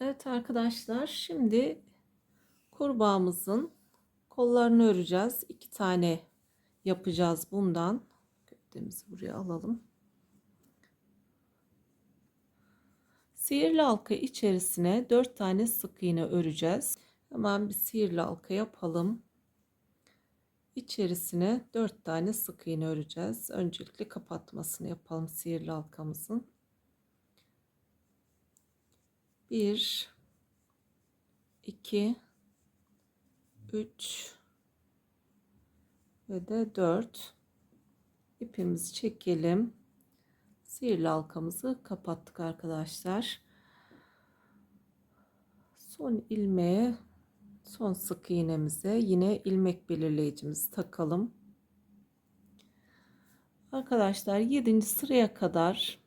Evet arkadaşlar şimdi kurbağamızın kollarını öreceğiz. İki tane yapacağız bundan. Köftemizi buraya alalım. Sihirli halka içerisine dört tane sık iğne öreceğiz. Hemen bir sihirli halka yapalım. İçerisine dört tane sık iğne öreceğiz. Öncelikle kapatmasını yapalım sihirli halkamızın. 1 2 3 ve de 4 ipimizi çekelim. Sihirli halkamızı kapattık arkadaşlar. Son ilmeğe son sık iğnemize yine ilmek belirleyicimizi takalım. Arkadaşlar 7. sıraya kadar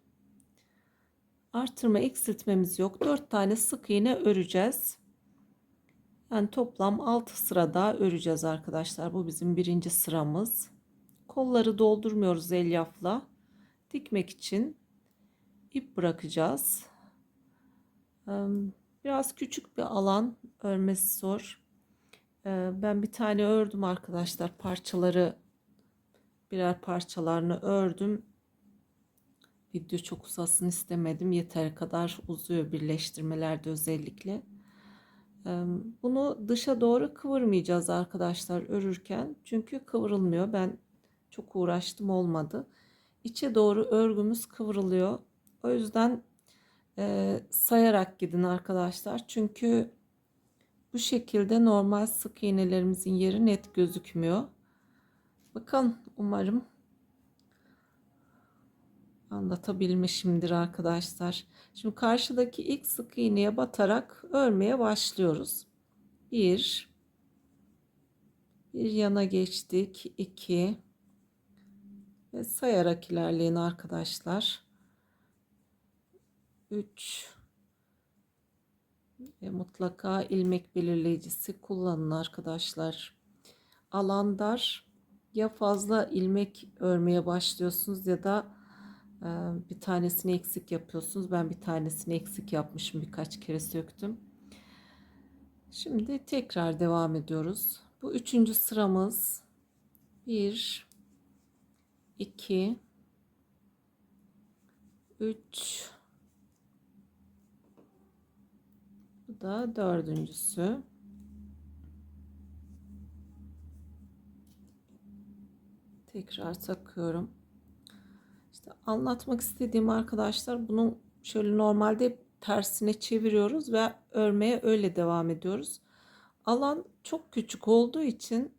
artırma eksiltmemiz yok. 4 tane sık iğne öreceğiz. Yani toplam 6 sırada öreceğiz arkadaşlar. Bu bizim birinci sıramız. Kolları doldurmuyoruz elyafla. Dikmek için ip bırakacağız. Biraz küçük bir alan örmesi zor. Ben bir tane ördüm arkadaşlar. Parçaları birer parçalarını ördüm. Video çok uzasın istemedim. Yeter kadar uzuyor birleştirmelerde özellikle. Bunu dışa doğru kıvırmayacağız arkadaşlar örürken. Çünkü kıvrılmıyor. Ben çok uğraştım olmadı. İçe doğru örgümüz kıvrılıyor. O yüzden sayarak gidin arkadaşlar. Çünkü bu şekilde normal sık iğnelerimizin yeri net gözükmüyor. Bakın umarım anlatabilmişimdir arkadaşlar. Şimdi karşıdaki ilk sık iğneye batarak örmeye başlıyoruz. 1 bir yana geçtik. 2 ve sayarak ilerleyin arkadaşlar. 3 ve mutlaka ilmek belirleyicisi kullanın arkadaşlar. Alan dar ya fazla ilmek örmeye başlıyorsunuz ya da bir tanesini eksik yapıyorsunuz. Ben bir tanesini eksik yapmışım. Birkaç kere söktüm. Şimdi tekrar devam ediyoruz. Bu üçüncü sıramız. Bir, iki, üç. Bu da dördüncüsü. Tekrar takıyorum. Anlatmak istediğim arkadaşlar bunun şöyle normalde tersine çeviriyoruz ve örmeye öyle devam ediyoruz. Alan çok küçük olduğu için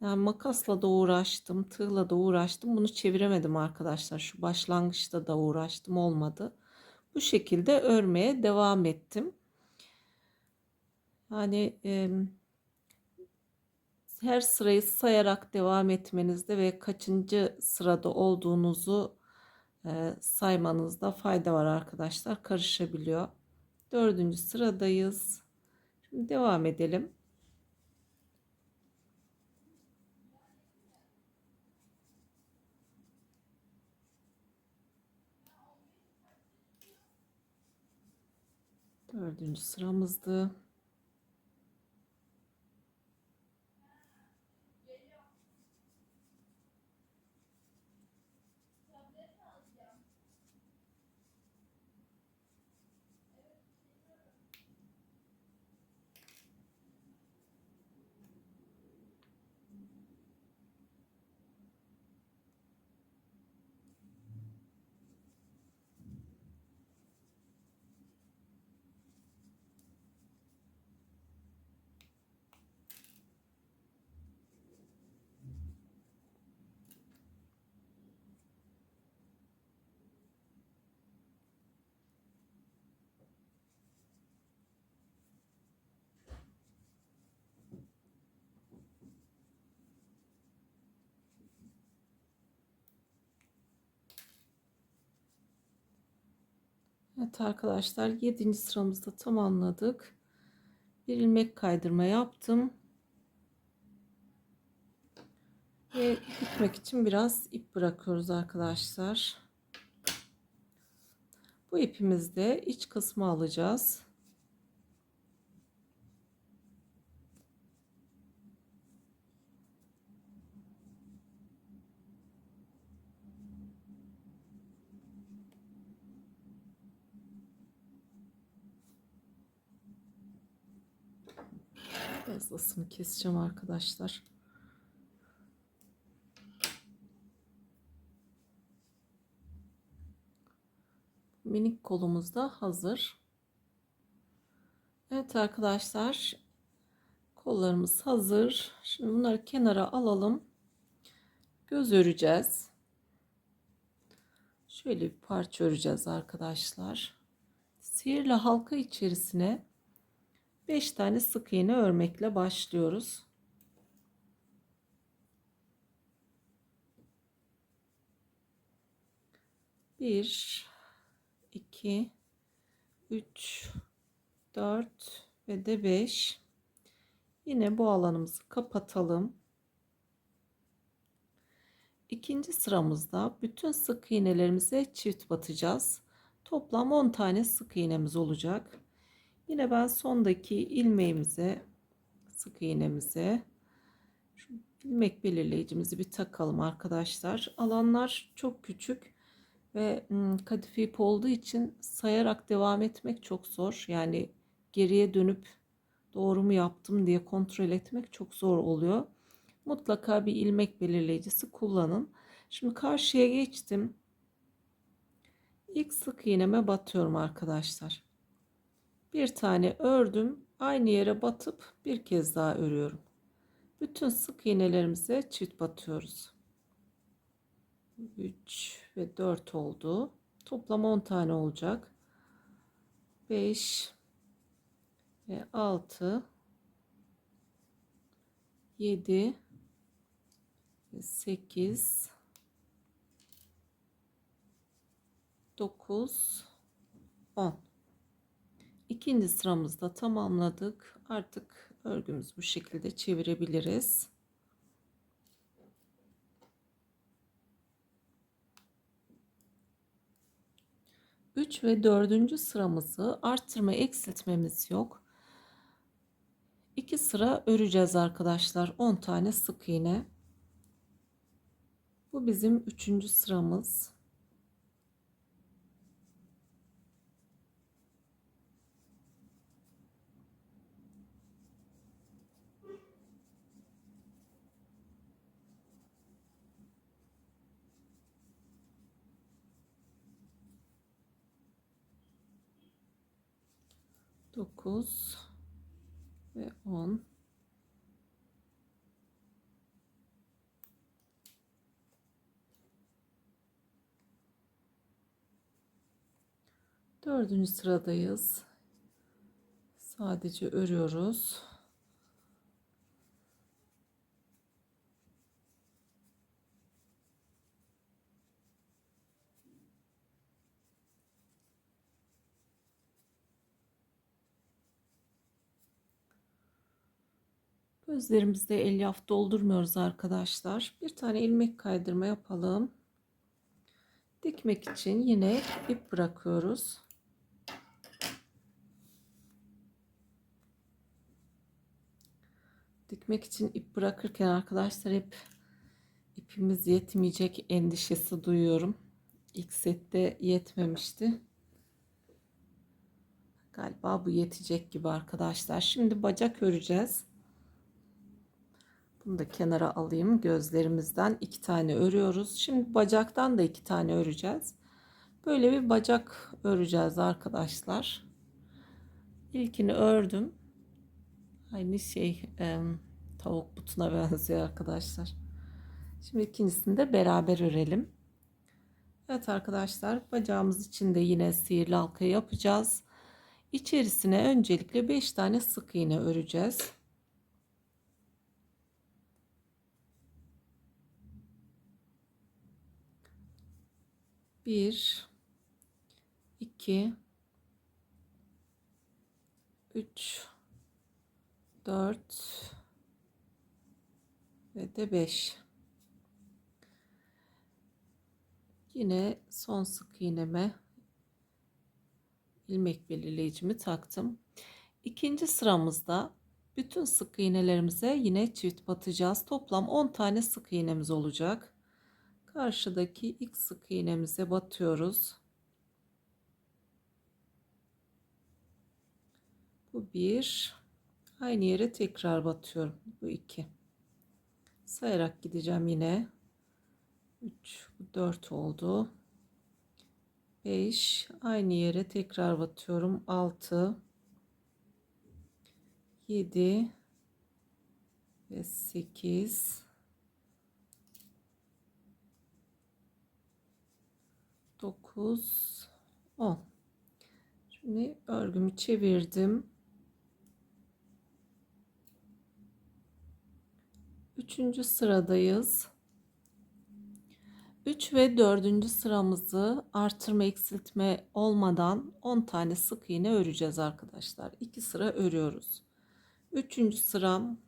yani makasla da uğraştım, tığla da uğraştım. Bunu çeviremedim arkadaşlar. Şu başlangıçta da uğraştım olmadı. Bu şekilde örmeye devam ettim. Yani e, her sırayı sayarak devam etmenizde ve kaçıncı sırada olduğunuzu e, saymanızda fayda var arkadaşlar. Karışabiliyor. Dördüncü sıradayız. Şimdi devam edelim. Dördüncü sıramızdı. Evet arkadaşlar 7. sıramızda tamamladık. Bir ilmek kaydırma yaptım. Ve bitmek için biraz ip bırakıyoruz arkadaşlar. Bu ipimizde iç kısmı alacağız. Fazlasını keseceğim arkadaşlar. Minik kolumuz da hazır. Evet arkadaşlar. Kollarımız hazır. Şimdi bunları kenara alalım. Göz öreceğiz. Şöyle bir parça öreceğiz arkadaşlar. Sihirli halka içerisine 5 tane sık iğne örmekle başlıyoruz. Bir, iki, üç, dört ve de beş. Yine bu alanımızı kapatalım. İkinci sıramızda bütün sık iğnelerimize çift batacağız. Toplam 10 tane sık iğnemiz olacak. Yine ben sondaki ilmeğimize sık iğnemize şu ilmek belirleyicimizi bir takalım arkadaşlar. Alanlar çok küçük ve kadife ip olduğu için sayarak devam etmek çok zor. Yani geriye dönüp doğru mu yaptım diye kontrol etmek çok zor oluyor. Mutlaka bir ilmek belirleyicisi kullanın. Şimdi karşıya geçtim. İlk sık iğneme batıyorum arkadaşlar. Bir tane ördüm. Aynı yere batıp bir kez daha örüyorum. Bütün sık iğnelerimize çift batıyoruz. 3 ve 4 oldu. Toplam 10 tane olacak. 5 ve 6 7 ve 8 9 10 İkinci sıramızda tamamladık. Artık örgümüz bu şekilde çevirebiliriz. Üç ve dördüncü sıramızı arttırma eksiltmemiz yok. İki sıra öreceğiz arkadaşlar. 10 tane sık iğne. Bu bizim üçüncü sıramız. Dokuz ve on. Dördüncü sıradayız. Sadece örüyoruz. Gözlerimizde elyaf doldurmuyoruz arkadaşlar. Bir tane ilmek kaydırma yapalım. Dikmek için yine ip bırakıyoruz. dikmek için ip bırakırken arkadaşlar hep ipimiz yetmeyecek endişesi duyuyorum. İlk sette yetmemişti. Galiba bu yetecek gibi arkadaşlar. Şimdi bacak öreceğiz. Bunu da kenara alayım. Gözlerimizden iki tane örüyoruz. Şimdi bacaktan da iki tane öreceğiz. Böyle bir bacak öreceğiz arkadaşlar. İlkini ördüm. Aynı şey e, tavuk butuna benziyor arkadaşlar. Şimdi ikincisini de beraber örelim. Evet arkadaşlar bacağımız için de yine sihirli halka yapacağız. İçerisine öncelikle 5 tane sık iğne öreceğiz. Bir, iki, üç, 4 ve de 5 yine son sık iğneme ilmek belirleyicimi taktım. İkinci sıramızda bütün sık iğnelerimize yine çift batacağız. Toplam 10 tane sık iğnemiz olacak karşıdaki ilk sık iğnemize batıyoruz bu bir aynı yere tekrar batıyorum. Bu 2. Sayarak gideceğim yine. 3, 4 oldu. 5 aynı yere tekrar batıyorum 6 7 ve 8 9 10 şimdi örgümü çevirdim üçüncü sıradayız 3 ve 4. sıramızı artırma eksiltme olmadan 10 tane sık iğne öreceğiz arkadaşlar. 2 sıra örüyoruz. 3. sıram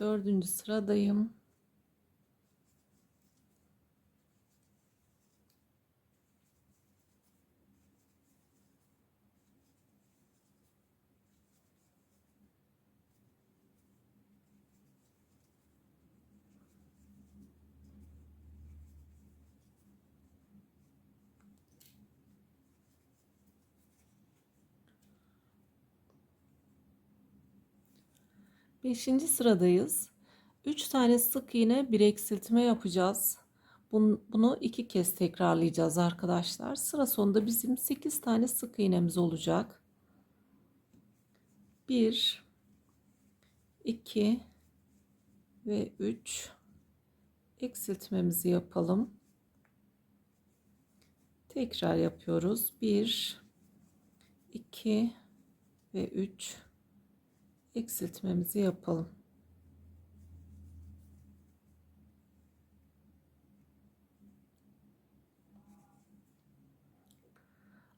Dördüncü sıradayım. Beşinci sıradayız. 3 tane sık iğne bir eksiltme yapacağız. Bunu iki kez tekrarlayacağız arkadaşlar. Sıra sonunda bizim 8 tane sık iğnemiz olacak. 1 2 ve 3 eksiltmemizi yapalım. Tekrar yapıyoruz. 1 2 ve 3 eksiltmemizi yapalım.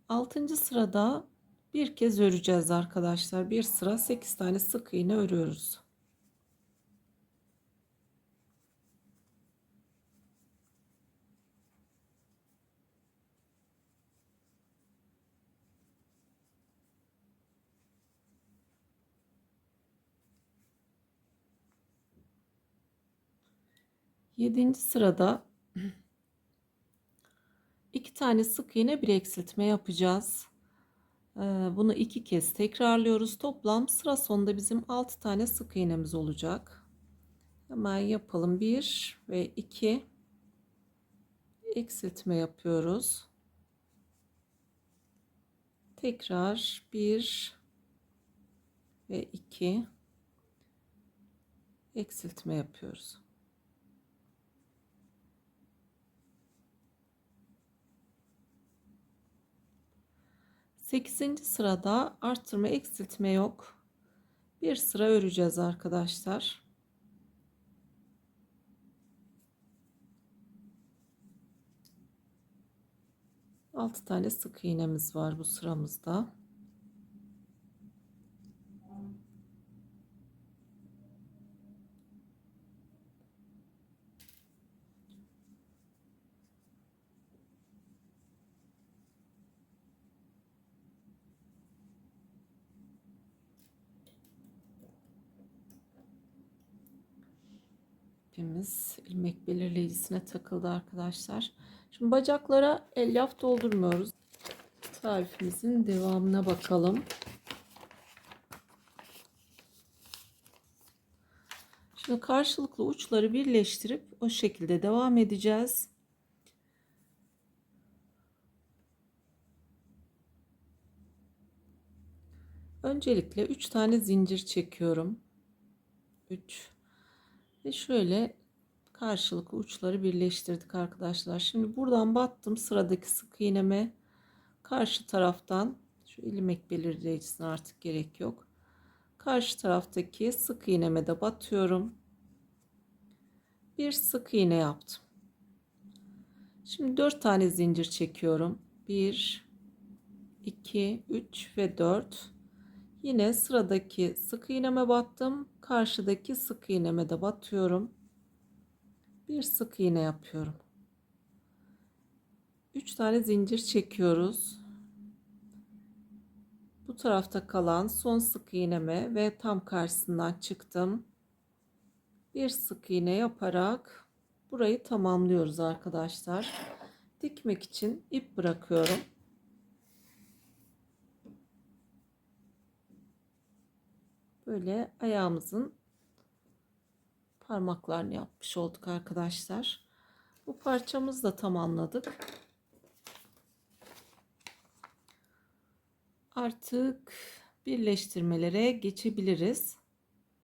Altıncı sırada bir kez öreceğiz arkadaşlar. Bir sıra 8 tane sık iğne örüyoruz. Yedinci sırada iki tane sık iğne bir eksiltme yapacağız. Ee, bunu iki kez tekrarlıyoruz. Toplam sıra sonunda bizim altı tane sık iğnemiz olacak. Hemen yapalım. Bir ve iki eksiltme yapıyoruz. Tekrar bir ve iki eksiltme yapıyoruz. 8. sırada arttırma eksiltme yok. Bir sıra öreceğiz arkadaşlar. Altı tane sık iğnemiz var bu sıramızda. İpimiz ilmek belirleyicisine takıldı arkadaşlar. Şimdi bacaklara elyaf doldurmuyoruz. Tarifimizin devamına bakalım. Şimdi karşılıklı uçları birleştirip o şekilde devam edeceğiz. Öncelikle 3 tane zincir çekiyorum. 3 ve şöyle karşılıklı uçları birleştirdik arkadaşlar. Şimdi buradan battım sıradaki sık iğneme karşı taraftan şu ilmek belirleyicisine artık gerek yok. Karşı taraftaki sık iğneme de batıyorum. bir sık iğne yaptım. Şimdi 4 tane zincir çekiyorum. 1 2 3 ve 4. Yine sıradaki sık iğneme battım. Karşıdaki sık iğneme de batıyorum. Bir sık iğne yapıyorum. 3 tane zincir çekiyoruz. Bu tarafta kalan son sık iğneme ve tam karşısından çıktım. Bir sık iğne yaparak burayı tamamlıyoruz arkadaşlar. Dikmek için ip bırakıyorum. Böyle ayağımızın parmaklarını yapmış olduk arkadaşlar. Bu parçamızı da tamamladık. Artık birleştirmelere geçebiliriz.